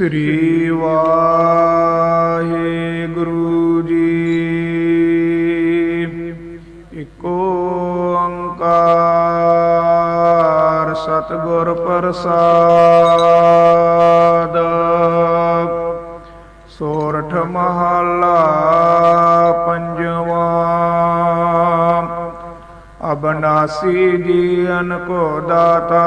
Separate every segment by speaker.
Speaker 1: ਸ੍ਰੀ ਵਾਹਿਗੁਰੂ ਜੀ। ਇਕ ਓੰਕਾਰ ਸਤਿਗੁਰ ਪ੍ਰਸਾਦ। ਸੋਰਠ ਮਹਲਾ ਪੰਜਵਾ। ਅਬਨਾਸੀ ਜੀਵਨ ਕੋ ਦਾਤਾ।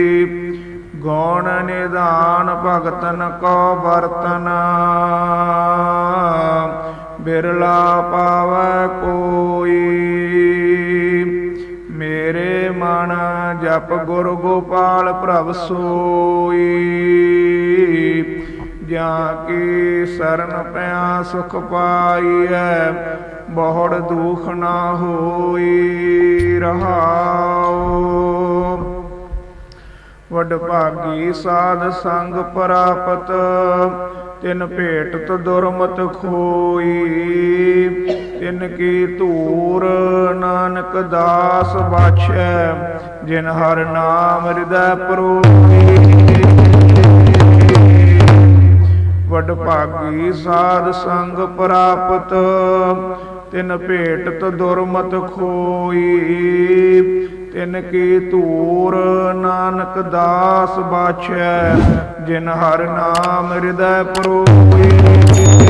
Speaker 1: ਗੌਣ ਨਿਧਾਨ ਭਗਤਨ ਕੋ ਬਰਤਨ ਬਿਰਲਾ ਪਾਵੈ ਕੋਈ। ਮੇਰੇ ਮਨ ਜਪ ਗੁਰ ਗੋਪਾਲ ਪ੍ਰਭ ਸੋਈ। ਜਾਂ ਕੀ ਸਰਨ ਪਿਆ ਸੁਖ ਪਾਈਐ, ਬਹੁੜ ਦੁਖ ਨਾ ਹੋਈ ਰਹਾਉ। ਵਡ ਭਾਗੀ ਸਾਧ ਸੰਗ ਪ੍ਰਾਪਤ, ਤਿਨ ਭੇਟਤ ਦੁਰਮਤ ਖੋਈ। ਤਿਨ ਕੀ ਧੂਰ ਨਾਨਕ ਦਾਸ ਬਾਛੈ ਜਿਨ ਹਰ ਨਾਮ ਹਿਰਦੈ ਪਰੋਈ। ਵਡ ਭਾਗੀ ਸਾਧ ਸੰਗ ਪ੍ਰਾਪਤ ਤਿਨ ਭੇਟਤ ਦੁਰਮਤ ਖੋਈ, ਤਿਨ ਕੀ ਧੂਰ ਨਾਨਕ ਦਾਸ ਬਾਛੈ, ਜਿਨ ਹਰ ਨਾਮ ਹਿਰਦੈ ਪਰੋਈ।